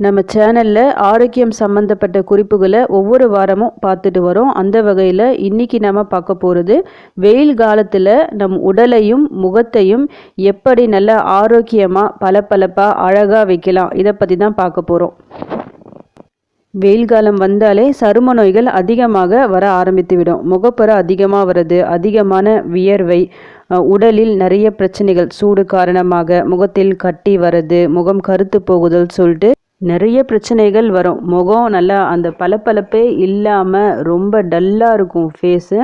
நம்ம சேனலில் ஆரோக்கியம் சம்மந்தப்பட்ட குறிப்புகளை ஒவ்வொரு வாரமும் பார்த்துட்டு வரோம். அந்த வகையில் இன்றைக்கி நம்ம பார்க்க போகிறது வெயில் காலத்தில் நம் உடலையும் முகத்தையும் எப்படி நல்ல ஆரோக்கியமாக பளபளப்பாக அழகாக வைக்கலாம். இதை பற்றி தான் பார்க்க போகிறோம் வெயில் காலம் வந்தாலே சரும நோய்கள் அதிகமாக வர ஆரம்பித்துவிடும் முகப்பரு அதிகமாக வருது அதிகமான வியர்வை உடலில் நிறைய பிரச்சனைகள் சூடு காரணமாக முகத்தில் கட்டி வர்றது முகம் கருத்து போகுதல் சொல்லிட்டு நிறைய பிரச்சனைகள் வரும். முகம் நல்லா அந்த பளபளப்பே இல்லாமல் ரொம்ப டல்லாக இருக்கும் ஃபேஸு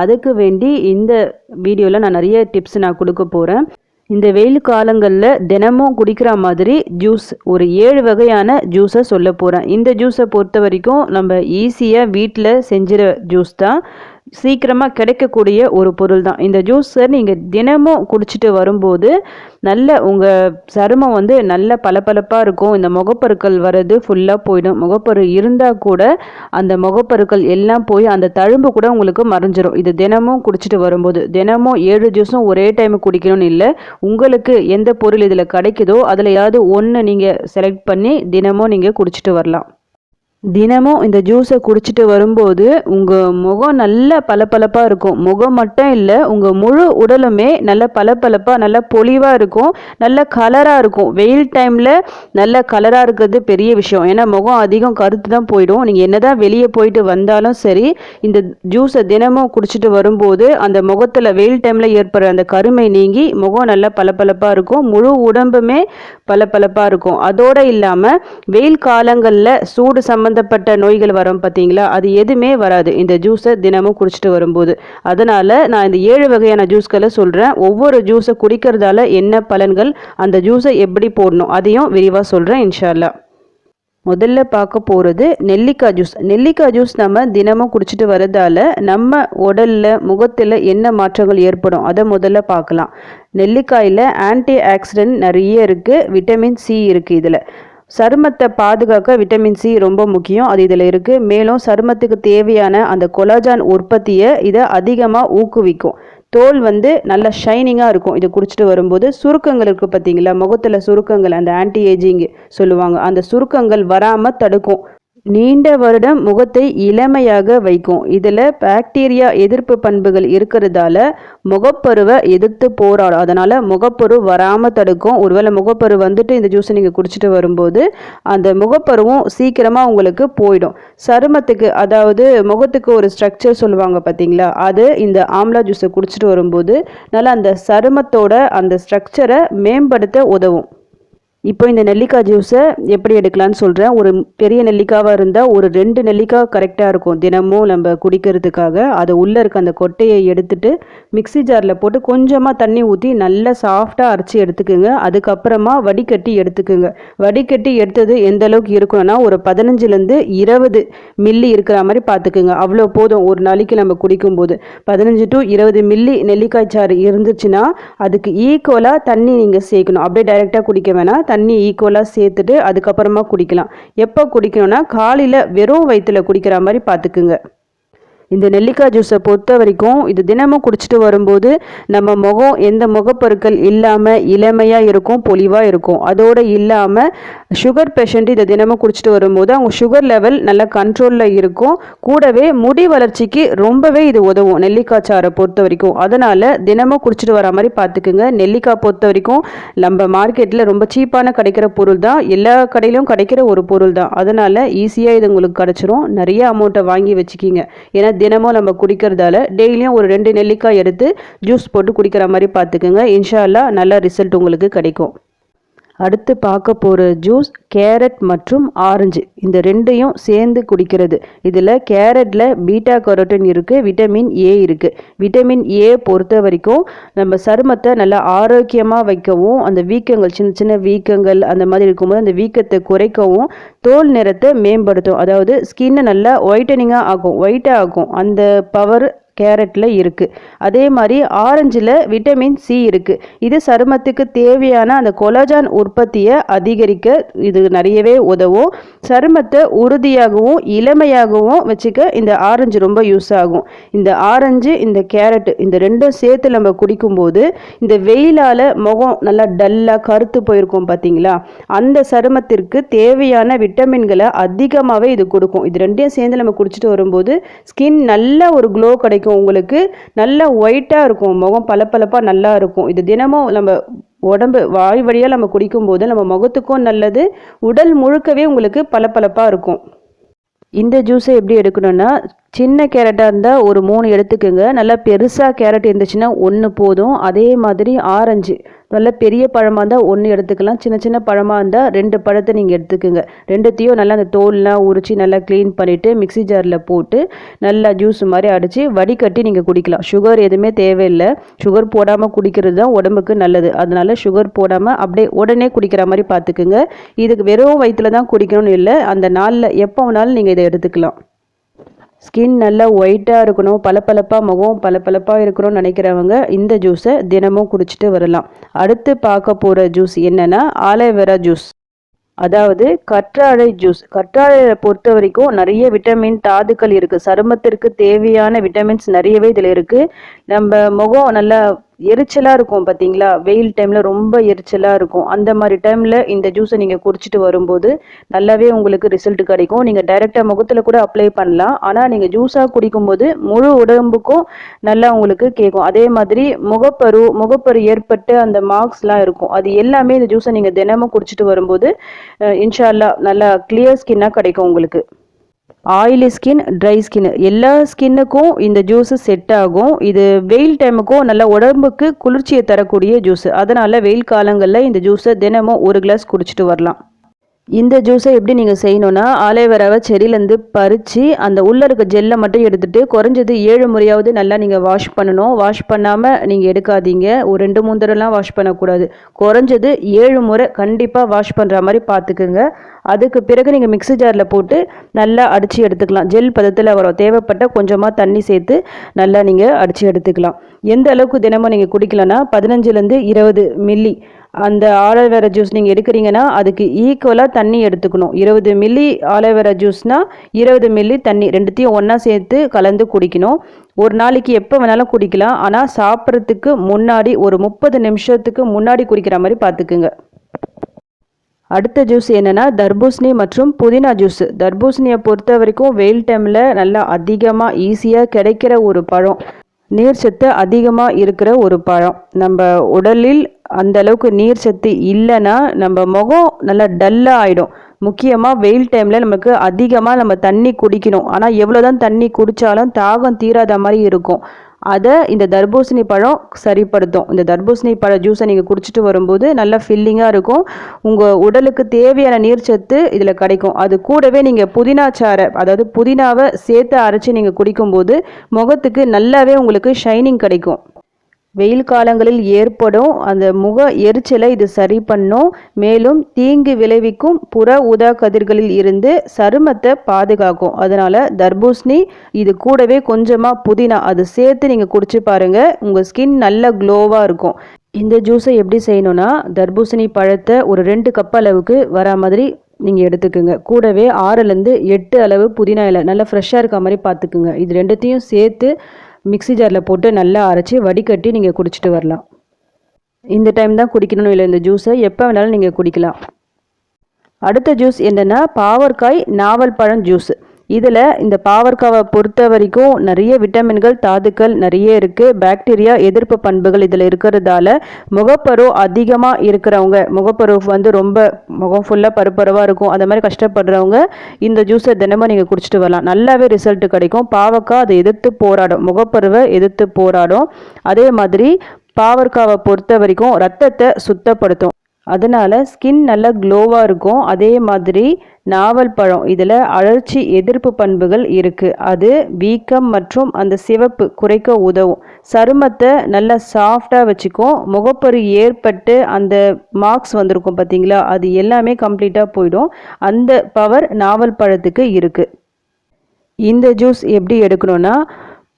அதுக்கு வேண்டி இந்த வீடியோவில் நான் நிறைய டிப்ஸ் நான் கொடுக்க போகிறேன் இந்த வெயில் காலங்களில் தினமும் குடிக்கிற மாதிரி ஜூஸ் ஒரு ஏழு வகையான ஜூஸை சொல்ல போகிறேன் இந்த ஜூஸை பொறுத்த வரைக்கும் நம்ம ஈஸியாக வீட்டில் செஞ்சிட ஜூஸ் தான். சீக்கிரமாக கிடைக்கக்கூடிய ஒரு பொருள் தான் இந்த ஜூஸை நீங்கள் தினமும் குடிச்சிட்டு வரும்போது நல்ல உங்கள் சருமம் வந்து நல்ல பளபளப்பாக இருக்கும். இந்த முகப்பருக்கள் வர்றது ஃபுல்லாக போயிடும். முகப்பரு இருந்தால் கூட அந்த முகப்பருக்கள் எல்லாம் போய் அந்த தழும்பு கூட உங்களுக்கு மறைஞ்சிரும். இது தினமும் குடிச்சிட்டு வரும்போது. தினமும் ஏழு ஜூஸும் ஒரே டைம் குடிக்கணும்னு இல்லை. உங்களுக்கு எந்த பொருள் இதில் கிடைக்குதோ அதில் ஏதாவது ஒன்று நீங்கள் செலக்ட் பண்ணி தினமும் நீங்கள் குடிச்சிட்டு வரலாம். தினமும் இந்த ஜூஸை குடிச்சிட்டு வரும்போது உங்கள் முகம் நல்ல பளபளப்பாக இருக்கும். முகம் மட்டும் இல்லை உங்கள் முழு உடலுமே நல்ல பளபளப்பாக நல்ல பொலிவாக இருக்கும். நல்ல கலராக இருக்கும். வெயில் டைமில் நல்ல கலராக இருக்கிறது பெரிய விஷயம். ஏன்னா முகம் அதிகம் கருத்து தான் போயிடும். நீங்கள் என்ன தான் வெளியே போயிட்டு வந்தாலும் சரி இந்த ஜூஸை தினமும் குடிச்சிட்டு வரும்போது அந்த முகத்தில் வெயில் டைமில் ஏற்படுற அந்த கருமை நீங்கி முகம் நல்லா பளபளப்பாக இருக்கும். முழு உடம்புமே பளபளப்பாக இருக்கும். அதோடு இல்லாமல் வெயில் காலங்களில் சூடு சம்மந்த சம்மந்தப்பட்ட நோய்கள் வரும் பார்த்தீங்களா? அது எதுவுமே வராது. இந்த ஜூஸை தினமும் குடிச்சிட்டு வரும்போது. அதனால் நான் இந்த ஏழு வகையான ஜூஸ்களை சொல்கிறேன் ஒவ்வொரு ஜூஸை குடிக்கிறதால என்ன பலன்கள் அந்த ஜூஸை எப்படி போடணும் அதையும் விரிவாக சொல்கிறேன் இன்ஷால்லா முதல்ல பார்க்க போகிறது நெல்லிக்காய் ஜூஸ் நெல்லிக்காய் ஜூஸ் நம்ம தினமும் குடிச்சிட்டு வரதால நம்ம உடலில் முகத்தில் என்ன மாற்றங்கள் ஏற்படும் அதை முதல்ல பார்க்கலாம். நெல்லிக்காயில் ஆன்டி ஆக்சிடென்ட் நிறைய இருக்குது விட்டமின் சி இருக்குது இதில். சருமத்தை பாதுகாக்க விட்டமின் சி ரொம்ப முக்கியம். அது இதில் இருக்குது மேலும் சருமத்துக்கு தேவையான அந்த கொலாஜான் உற்பத்தியை இதை அதிகமாக ஊக்குவிக்கும். தோல் வந்து நல்லா ஷைனிங்காக இருக்கும். இதை குடிச்சிட்டு வரும்போது சுருக்கங்கள் இருக்குது பார்த்தீங்களா? முகத்தில் சுருக்கங்கள் அந்த ஆன்டி ஏஜிங் சொல்லுவாங்க. அந்த சுருக்கங்கள் வராமல் தடுக்கும். நீண்ட வருடம் முகத்தை இளமையாக வைக்கும். இதில் பாக்டீரியா எதிர்ப்பு பண்புகள் இருக்கிறதால முகப்பருவை எதிர்த்து போராடும். அதனால் முகப்பரு வராமல் தடுக்கும். ஒருவேளை முகப்பரு வந்துட்டு இந்த ஜூஸை நீங்கள் குடிச்சிட்டு வரும்போது அந்த முகப்பருவும் சீக்கிரமாக உங்களுக்கு போயிடும். சருமத்துக்கு அதாவது முகத்துக்கு ஒரு ஸ்ட்ரக்சர் சொல்லுவாங்க பார்த்தீங்களா அது இந்த ஆம்லா ஜூஸை குடிச்சிட்டு வரும்போது நல்லா அந்த சருமத்தோட அந்த ஸ்ட்ரக்சரை மேம்படுத்த உதவும். இப்போ இந்த நெல்லிக்காய் ஜூஸை எப்படி எடுக்கலான்னு சொல்கிறேன் ஒரு பெரிய நெல்லிக்காவாக இருந்தால் ஒரு ரெண்டு நெல்லிக்காய் கரெக்டாக இருக்கும். தினமும் நம்ம குடிக்கிறதுக்காக. அதை உள்ளே இருக்க அந்த கொட்டையை எடுத்துட்டு மிக்சி ஜாரில் போட்டு கொஞ்சமாக தண்ணி ஊற்றி நல்லா சாஃப்டாக அரைச்சி எடுத்துக்கோங்க. அதுக்கப்புறமா வடிகட்டி எடுத்துக்கோங்க. வடிகட்டி எடுத்தது எந்த அளவுக்கு இருக்கணும்னா ஒரு பதினஞ்சுலேருந்து இருபது மில்லி இருக்கிற மாதிரி பார்த்துக்குங்க. அவ்வளோ போதும். ஒரு நாளைக்கு நம்ம குடிக்கும்போது. பதினஞ்சு டு இருபது மில்லி நெல்லிக்காய் சாறு இருந்துச்சுன்னா அதுக்கு ஈக்குவலாக தண்ணி நீங்கள் சேர்க்கணும். அப்படியே டைரெக்டாக குடிக்க வேணாம். தண்ணி ஈக்குவலாக சேர்த்துட்டு அதுக்கப்புறமா குடிக்கலாம். எப்போ குடிக்கணும்னா காலையில் வெறும் வயிற்றில் குடிக்கிற மாதிரி பார்த்துக்குங்க இந்த நெல்லிக்காய் ஜூஸை பொறுத்த வரைக்கும் இது தினமும் குடிச்சிட்டு வரும்போது நம்ம முகம் எந்த முகப்பொருட்கள் இல்லாமல் இளமையாக இருக்கும் பொலிவாக இருக்கும். அதோடு இல்லாமல் சுகர் பேஷண்ட் இதை தினமும் குடிச்சிட்டு வரும்போது அவங்க சுகர் லெவல் நல்லா கண்ட்ரோலில் இருக்கும். கூடவே முடி வளர்ச்சிக்கு ரொம்பவே இது உதவும் நெல்லிக்காய் சாரை பொறுத்த வரைக்கும் அதனால் தினமும் குடிச்சிட்டு வர மாதிரி பார்த்துக்குங்க. நெல்லிக்காய் பொறுத்த வரைக்கும் நம்ம மார்க்கெட்டில் ரொம்ப சீப்பான கிடைக்கிற பொருள் தான். எல்லா கடையிலும் கிடைக்கிற ஒரு பொருள் தான். அதனால் ஈஸியாக இது உங்களுக்கு கிடச்சிரும். நிறைய அமௌண்ட்டை வாங்கி வச்சுக்கிங்க. ஏன்னா தினமும் நம்ம குடிக்கிறதால டெய்லியும் ஒரு ரெண்டு நெல்லிக்காய் எடுத்து ஜூஸ் போட்டு குடிக்கிற மாதிரி பார்த்துக்குங்க. இன்ஷால்லா நல்ல ரிசல்ட் உங்களுக்கு கிடைக்கும். அடுத்து பார்க்க போகிற ஜூஸ் கேரட் மற்றும் ஆரஞ்சு. இந்த ரெண்டையும் சேர்ந்து குடிக்கிறது. இதில் கேரட்டில் பீட்டா கரோட்டின் இருக்குது விட்டமின் ஏ இருக்குது விட்டமின் ஏ பொறுத்த வரைக்கும் நம்ம சருமத்தை நல்லா ஆரோக்கியமாக வைக்கவும் அந்த வீக்கங்கள் சின்ன சின்ன வீக்கங்கள் அந்த மாதிரி இருக்கும்போது அந்த வீக்கத்தை குறைக்கவும் தோல் நிறத்தை மேம்படுத்தும். அதாவது ஸ்கின்னை நல்லா ஒயிட்டனிங்காக ஆகும் ஒயிட்டாக ஆகும். அந்த பவர் கேரட்டில் இருக்குது அதே மாதிரி ஆரஞ்சில் விட்டமின் சி இருக்குது இது சருமத்துக்கு தேவையான அந்த கொலஜான் உற்பத்தியை அதிகரிக்க இது நிறையவே உதவும். சருமத்தை உறுதியாகவும் இளமையாகவும் வச்சுக்க இந்த ஆரஞ்சு ரொம்ப யூஸ் ஆகும். இந்த ஆரஞ்சு இந்த கேரட் இந்த ரெண்டும் சேர்த்து நம்ம குடிக்கும்போது இந்த வெயிலால் முகம் நல்லா டல்லாக கருத்து போயிருக்கும் பார்த்தீங்களா அந்த சருமத்திற்கு தேவையான விட்டமின்களை அதிகமாகவே இது கொடுக்கும். இது ரெண்டையும் சேர்ந்து நம்ம குடிச்சிட்டு வரும்போது ஸ்கின் நல்ல ஒரு க்ளோ கிடைக்கும். உங்களுக்கு நல்லா ஒயிட்டாக இருக்கும். முகம் பளபளப்பாக நல்லா இருக்கும். இது தினமும் நம்ம உடம்பு வாய் வழியாக நம்ம குடிக்கும்போது நம்ம முகத்துக்கும் நல்லது. உடல் முழுக்கவே உங்களுக்கு பளபளப்பாக இருக்கும். இந்த ஜூஸை எப்படி எடுக்கணும்னா சின்ன கேரட்டாக இருந்தால் ஒரு மூணு எடுத்துக்கோங்க. நல்லா பெருசாக கேரட் இருந்துச்சுன்னா ஒன்று போதும். அதே மாதிரி ஆரஞ்சு நல்ல பெரிய பழமாக இருந்தால் ஒன்று எடுத்துக்கலாம். சின்ன சின்ன பழமாக இருந்தால் ரெண்டு பழத்தை நீங்கள் எடுத்துக்கோங்க. ரெண்டுத்தையும் நல்லா அந்த தோல்லாம் உரித்து நல்லா க்ளீன் பண்ணிவிட்டு மிக்சி ஜாரில் போட்டு நல்லா ஜூஸ் மாதிரி அடித்து வடிகட்டி நீங்கள் குடிக்கலாம். சுகர் எதுவுமே தேவையில்லை. சுகர் போடாமல் குடிக்கிறது தான் உடம்புக்கு நல்லது. அதனால் சுகர் போடாமல் அப்படியே உடனே குடிக்கிற மாதிரி பார்த்துக்குங்க. இதுக்கு வெறும் வயிற்றில் தான் குடிக்கணும்னு இல்லை அந்த நாளில் எப்போ வேணாலும் நீங்கள் இதை எடுத்துக்கலாம். ஸ்கின் நல்லா ஒயிட்டாக இருக்கணும் பளபளப்பாக முகம் பளபளப்பாக இருக்கணும்னு நினைக்கிறவங்க இந்த ஜூஸை தினமும் குடிச்சிட்டு வரலாம். அடுத்து பார்க்க போகிற ஜூஸ் என்னென்னா ஆலோவேரா ஜூஸ் அதாவது கற்றாழை ஜூஸ் கற்றாழையை பொறுத்த வரைக்கும் நிறைய விட்டமின் தாதுக்கள் இருக்குது சருமத்திற்கு தேவையான விட்டமின்ஸ் நிறையவே இதில் இருக்குது நம்ம முகம் நல்லா எரிச்சலாக இருக்கும் பார்த்தீங்களா வெயில் டைமில் ரொம்ப எரிச்சலாக இருக்கும். அந்த மாதிரி டைமில் இந்த ஜூஸை நீங்கள் குடிச்சிட்டு வரும்போது நல்லாவே உங்களுக்கு ரிசல்ட் கிடைக்கும். நீங்கள் டைரெக்டாக முகத்தில் கூட அப்ளை பண்ணலாம். ஆனால் நீங்கள் ஜூஸாக குடிக்கும்போது முழு உடம்புக்கும் நல்லா உங்களுக்கு கேட்கும். அதே மாதிரி முகப்பரு முகப்பரு ஏற்பட்டு அந்த மார்க்ஸ்லாம் இருக்கும். அது எல்லாமே இந்த ஜூஸை நீங்கள் தினமும் குடிச்சிட்டு வரும்போது இன்ஷால்லா நல்லா கிளியர் ஸ்கின்னாக கிடைக்கும் உங்களுக்கு. ஆயிலி ஸ்கின் ட்ரை ஸ்கின் எல்லா ஸ்கின்னுக்கும் இந்த ஜூஸு செட் ஆகும். இது வெயில் டைமுக்கும் நல்ல உடம்புக்கு குளிர்ச்சியை தரக்கூடிய ஜூஸ் அதனால் வெயில் காலங்களில் இந்த ஜூஸை தினமும் ஒரு கிளாஸ் குடிச்சிட்டு வரலாம். இந்த ஜூஸை எப்படி நீங்கள் செய்யணும்னா ஆலேவராவை செடியிலேருந்து பறித்து அந்த உள்ளே இருக்க ஜெல்லை மட்டும் எடுத்துகிட்டு குறைஞ்சது ஏழு முறையாவது நல்லா நீங்கள் வாஷ் பண்ணணும். வாஷ் பண்ணாமல் நீங்கள் எடுக்காதீங்க. ஒரு ரெண்டு மூணு தடவைலாம் வாஷ் பண்ணக்கூடாது. குறைஞ்சது ஏழு முறை கண்டிப்பாக வாஷ் பண்ணுற மாதிரி பார்த்துக்குங்க அதுக்கு பிறகு நீங்கள் மிக்ஸி ஜாரில் போட்டு நல்லா அடித்து எடுத்துக்கலாம். ஜெல் பதத்தில் வரும் தேவைப்பட்ட கொஞ்சமாக தண்ணி சேர்த்து நல்லா நீங்கள் அடித்து எடுத்துக்கலாம். எந்த அளவுக்கு தினமும் நீங்கள் குடிக்கலன்னா பதினஞ்சுலேருந்து இருபது மில்லி அந்த ஆலோவேரா ஜூஸ் நீங்கள் எடுக்கிறீங்கன்னா அதுக்கு ஈக்குவலாக தண்ணி எடுத்துக்கணும். இருபது மில்லி ஆலோவேரா ஜூஸ்னால் இருபது மில்லி தண்ணி ரெண்டுத்தையும் ஒன்றா சேர்த்து கலந்து குடிக்கணும். ஒரு நாளைக்கு எப்போ வேணாலும் குடிக்கலாம். ஆனால் சாப்பிட்றதுக்கு முன்னாடி ஒரு முப்பது நிமிஷத்துக்கு முன்னாடி குடிக்கிற மாதிரி பார்த்துக்குங்க. அடுத்த ஜூஸ் என்னென்னா தர்பூசணி மற்றும் புதினா ஜூஸ் தர்பூசணியை பொறுத்த வரைக்கும் வெயில் டைமில் நல்லா அதிகமாக ஈஸியாக கிடைக்கிற ஒரு பழம். நீர் சத்து அதிகமாக இருக்கிற ஒரு பழம். நம்ம உடலில் அந்த அளவுக்கு நீர் சத்து இல்லைன்னா நம்ம முகம் நல்லா டல்லாக ஆகிடும் முக்கியமாக வெயில் டைமில் நமக்கு அதிகமாக நம்ம தண்ணி குடிக்கணும். ஆனால் எவ்வளோ தான் தண்ணி குடித்தாலும் தாகம் தீராத மாதிரி இருக்கும். அதை இந்த தர்பூசணி பழம் சரிப்படுத்தும். இந்த தர்பூசணி பழ ஜூஸை நீங்கள் குடிச்சிட்டு வரும்போது நல்லா ஃபில்லிங்காக இருக்கும். உங்கள் உடலுக்கு தேவையான நீர்ச்சத்து இதில் கிடைக்கும். அது கூடவே நீங்கள் புதினா சாறை அதாவது புதினாவை சேர்த்து அரைச்சி நீங்கள் குடிக்கும்போது முகத்துக்கு நல்லாவே உங்களுக்கு ஷைனிங் கிடைக்கும். வெயில் காலங்களில் ஏற்படும் அந்த முக எரிச்சலை இது சரி பண்ணும். மேலும் தீங்கு விளைவிக்கும் புற ஊதா கதிர்களில் இருந்து சருமத்தை பாதுகாக்கும். அதனால் தர்பூசணி இது கூடவே கொஞ்சமாக புதினா அது சேர்த்து நீங்கள் குடிச்சு பாருங்கள் உங்கள் ஸ்கின் நல்ல க்ளோவாக இருக்கும். இந்த ஜூஸை எப்படி செய்யணும்னா தர்பூசணி பழத்தை ஒரு ரெண்டு கப் அளவுக்கு வரா மாதிரி நீங்கள் எடுத்துக்கோங்க. கூடவே ஆறுலேருந்து எட்டு அளவு புதினா இலை நல்லா ஃப்ரெஷ்ஷாக இருக்க மாதிரி பார்த்துக்குங்க இது ரெண்டுத்தையும் சேர்த்து மிக்சி ஜாரில் போட்டு நல்லா அரைச்சி வடிகட்டி நீங்கள் குடிச்சிட்டு வரலாம். இந்த டைம் தான் குடிக்கணும் இல்லை இந்த ஜூஸை எப்போ வேணாலும் நீங்கள் குடிக்கலாம். அடுத்த ஜூஸ் என்னென்னா பாவற்காய் நாவல் பழம் ஜூஸ் இதில் இந்த பாவற்காவை பொறுத்த வரைக்கும் நிறைய விட்டமின்கள் தாதுக்கள் நிறைய இருக்குது பாக்டீரியா எதிர்ப்பு பண்புகள் இதில் இருக்கிறதால முகப்பரு அதிகமாக இருக்கிறவங்க முகப்பரு வந்து ரொம்ப முகம் ஃபுல்லாக பருப்பருவாக இருக்கும். அந்த மாதிரி கஷ்டப்படுறவங்க இந்த ஜூஸை தினமும் நீங்கள் குடிச்சிட்டு வரலாம். நல்லாவே ரிசல்ட் கிடைக்கும். பாவக்காய் அதை எதிர்த்து போராடும். முகப்பருவை எதிர்த்து போராடும். அதே மாதிரி பாவற்காவை பொறுத்த வரைக்கும் ரத்தத்தை சுத்தப்படுத்தும். அதனால் ஸ்கின் நல்லா க்ளோவாக இருக்கும். அதே மாதிரி நாவல் பழம் இதில் அழற்சி எதிர்ப்பு பண்புகள் இருக்குது அது வீக்கம் மற்றும் அந்த சிவப்பு குறைக்க உதவும். சருமத்தை நல்லா சாஃப்டாக வச்சுக்கும் முகப்பரு ஏற்பட்டு அந்த மார்க்ஸ் வந்திருக்கும் பார்த்தீங்களா அது எல்லாமே கம்ப்ளீட்டாக போயிடும். அந்த பவர் நாவல் பழத்துக்கு இருக்குது இந்த ஜூஸ் எப்படி எடுக்கணும்னா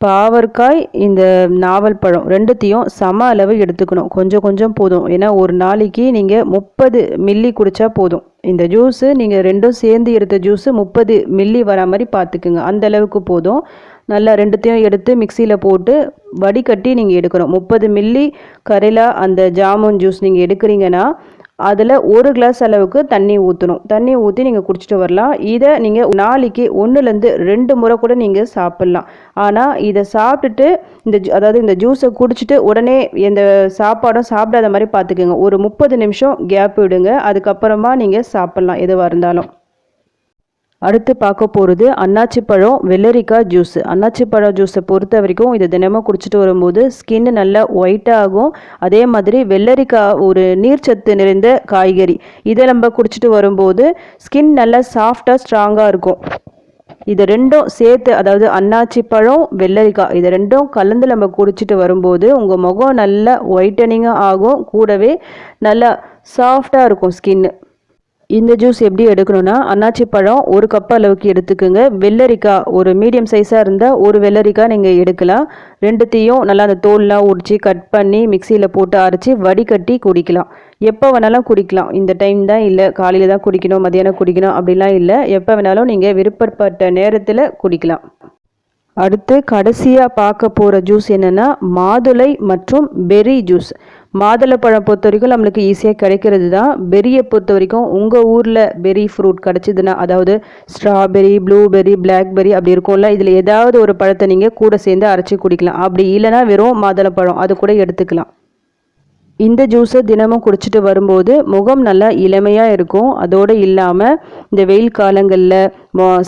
பாவற்காய் இந்த நாவல் பழம் ரெண்டுத்தையும் சம அளவு எடுத்துக்கணும். கொஞ்சம் கொஞ்சம் போதும். ஏன்னா ஒரு நாளைக்கு நீங்கள் முப்பது மில்லி குடித்தா போதும். இந்த ஜூஸு நீங்கள் ரெண்டும் சேர்ந்து எடுத்த ஜூஸு முப்பது மில்லி வர மாதிரி பார்த்துக்குங்க. அந்த அளவுக்கு போதும். நல்லா ரெண்டுத்தையும் எடுத்து மிக்சியில் போட்டு வடிகட்டி நீங்கள் எடுக்கணும். முப்பது மில்லி கரையில் அந்த ஜாமுன் ஜூஸ் நீங்கள் எடுக்கிறீங்கன்னா அதில் ஒரு கிளாஸ் அளவுக்கு தண்ணி ஊற்றணும் தண்ணி ஊற்றி நீங்கள் குடிச்சிட்டு வரலாம். இதை நீங்கள் நாளைக்கு ஒன்றுலேருந்து ரெண்டு முறை கூட நீங்கள் சாப்பிட்லாம். ஆனால் இதை சாப்பிட்டுட்டு இந்த அதாவது இந்த ஜூஸை குடிச்சிட்டு உடனே எந்த சாப்பாடும் சாப்பிடாத மாதிரி பார்த்துக்கோங்க ஒரு முப்பது நிமிஷம் கேப் விடுங்க. அதுக்கப்புறமா நீங்கள் சாப்பிட்லாம் எதுவாக இருந்தாலும். அடுத்து பார்க்க போகிறது அன்னாச்சி பழம் வெள்ளரிக்காய் ஜூஸ் அன்னாச்சி பழம் ஜூஸை பொறுத்த வரைக்கும் இதை தினமும் குடிச்சிட்டு வரும்போது ஸ்கின் நல்லா ஒயிட்டாக ஆகும். அதே மாதிரி வெள்ளரிக்காய் ஒரு நீர்ச்சத்து நிறைந்த காய்கறி. இதை நம்ம குடிச்சிட்டு வரும்போது ஸ்கின் நல்லா சாஃப்டாக ஸ்ட்ராங்காக இருக்கும். இது ரெண்டும் சேர்த்து அதாவது அன்னாச்சி பழம் வெள்ளரிக்காய் இது ரெண்டும் கலந்து நம்ம குடிச்சிட்டு வரும்போது உங்கள் முகம் நல்லா ஒயிட்டனிங்காக ஆகும். கூடவே நல்லா சாஃப்டாக இருக்கும் ஸ்கின்னு இந்த ஜூஸ் எப்படி எடுக்கணும்னா அன்னாச்சி பழம் ஒரு கப் அளவுக்கு எடுத்துக்கோங்க. வெள்ளரிக்காய் ஒரு மீடியம் சைஸாக இருந்தால் ஒரு வெள்ளரிக்காய் நீங்கள் எடுக்கலாம். ரெண்டுத்தையும் நல்லா அந்த தோல்லாம் உரித்து கட் பண்ணி மிக்சியில் போட்டு அரைச்சி வடிகட்டி குடிக்கலாம். எப்போ வேணாலும் குடிக்கலாம். இந்த டைம் தான் இல்லை. காலையில் தான் குடிக்கணும் மதியானம் குடிக்கணும் அப்படிலாம் இல்லை. எப்போ வேணாலும் நீங்கள் விருப்பப்பட்ட நேரத்தில் குடிக்கலாம். அடுத்து கடைசியாக பார்க்க போகிற ஜூஸ் என்னென்னா மாதுளை மற்றும் பெரி ஜூஸ் மாதுளை பழம் பொறுத்த வரைக்கும் நம்மளுக்கு ஈஸியாக கிடைக்கிறது தான் பெரியை பொறுத்த வரைக்கும் உங்கள் ஊரில் பெரி ஃப்ரூட் கிடச்சிதுன்னா அதாவது ஸ்ட்ராபெரி ப்ளூபெரி பிளாக்பெரி அப்படி இருக்கும்ல இதில் ஏதாவது ஒரு பழத்தை நீங்கள் கூட சேர்ந்து அரைச்சி குடிக்கலாம். அப்படி இல்லைனா வெறும் மாதுளை பழம் அது கூட எடுத்துக்கலாம். இந்த ஜூஸை தினமும் குடிச்சிட்டு வரும்போது முகம் நல்லா இளமையாக இருக்கும். அதோடு இல்லாமல் இந்த வெயில் காலங்களில்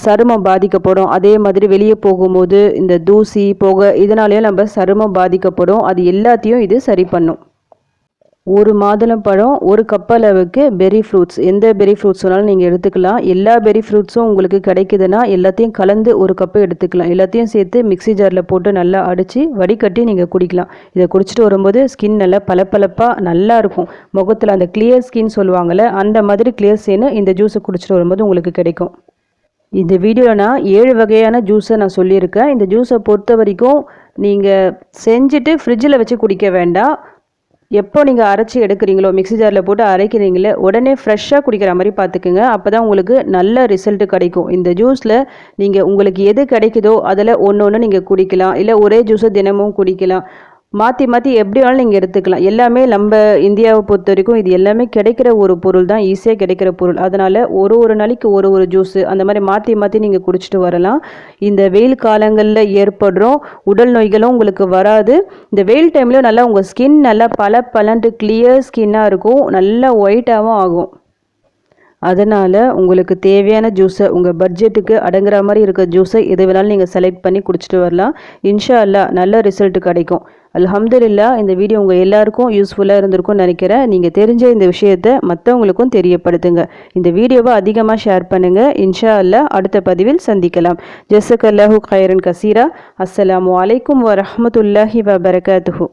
சருமம் பாதிக்கப்படும். அதே மாதிரி வெளியே போகும்போது இந்த தூசி புகை இதனாலேயும் நம்ம சருமம் பாதிக்கப்படும். அது எல்லாத்தையும் இது சரி பண்ணும். ஒரு மாதுளம்பழம் ஒரு கப் அளவுக்கு பெரி ஃப்ரூட்ஸ் எந்த பெரி ஃப்ரூட்ஸ் வேணாலும் நீங்கள் எடுத்துக்கலாம். எல்லா பெரி ஃப்ரூட்ஸும் உங்களுக்கு கிடைக்குதுன்னா எல்லாத்தையும் கலந்து ஒரு கப்பு எடுத்துக்கலாம். எல்லாத்தையும் சேர்த்து மிக்சி ஜாரில் போட்டு நல்லா அடித்து வடிகட்டி நீங்கள் குடிக்கலாம். இதை குடிச்சிட்டு வரும்போது ஸ்கின் நல்லா பளபளப்பாக நல்லா இருக்கும். முகத்தில் அந்த கிளியர் ஸ்கின் சொல்லுவாங்கள்ல அந்த மாதிரி கிளியர் ஸ்கின்னு இந்த ஜூஸை குடிச்சிட்டு வரும்போது உங்களுக்கு கிடைக்கும். இந்த வீடியோவில் நான் ஏழு வகையான ஜூஸை நான் சொல்லியிருக்கேன். இந்த ஜூஸை பொறுத்த வரைக்கும் நீங்கள் செஞ்சுட்டு ஃப்ரிட்ஜில் வச்சு குடிக்க வேண்டாம். எப்போ நீங்கள் அரைச்சி எடுக்கிறீங்களோ மிக்சி ஜாரில் போட்டு அரைக்கிறீங்களே உடனே ஃப்ரெஷ்ஷாக குடிக்கிற மாதிரி பார்த்துக்குங்க. அப்போ தான் உங்களுக்கு நல்ல ரிசல்ட் கிடைக்கும். இந்த ஜூஸில் நீங்கள் உங்களுக்கு எது கிடைக்குதோ அதில் ஒன்று ஒன்று நீங்கள் குடிக்கலாம். இல்லை ஒரே ஜூஸை தினமும் குடிக்கலாம். மாற்றி மாற்றி எப்படி வேணாலும் நீங்கள் எடுத்துக்கலாம். எல்லாமே நம்ம இந்தியாவை பொறுத்த வரைக்கும் இது எல்லாமே கிடைக்கிற ஒரு பொருள் தான். ஈஸியாக கிடைக்கிற பொருள். அதனால் ஒரு ஒரு நாளைக்கு ஒரு ஒரு ஜூஸு அந்த மாதிரி மாற்றி மாற்றி நீங்கள் குடிச்சிட்டு வரலாம். இந்த வெயில் காலங்களில் ஏற்படுறோம். உடல் நோய்களும் உங்களுக்கு வராது. இந்த வெயில் டைமில் நல்லா உங்கள் ஸ்கின் நல்லா பல பலன்ட்டு கிளியர் ஸ்கின்னாக இருக்கும். நல்லா ஒயிட்டாகவும் ஆகும். அதனால் உங்களுக்கு தேவையான ஜூஸை உங்கள் பட்ஜெட்டுக்கு அடங்குற மாதிரி இருக்க ஜூஸை எது வேணாலும் நீங்கள் செலக்ட் பண்ணி குடிச்சிட்டு வரலாம். இன்ஷா அல்லா நல்ல ரிசல்ட் கிடைக்கும். அலமதுல்லா இந்த வீடியோ உங்கள் எல்லாருக்கும் யூஸ்ஃபுல்லாக இருந்திருக்கும்னு நினைக்கிறேன். நீங்கள் தெரிஞ்ச இந்த விஷயத்தை மற்றவங்களுக்கும் தெரியப்படுத்துங்க. இந்த வீடியோவை அதிகமாக ஷேர் பண்ணுங்கள் இன்ஷா அல்லா அடுத்த பதிவில் சந்திக்கலாம். ஜெசக் அல்லாஹூ கயரன் கசீரா. அஸ்லாம் வலைக்கம் வரமத்துல்லாஹி வபரகாத்துஹூ.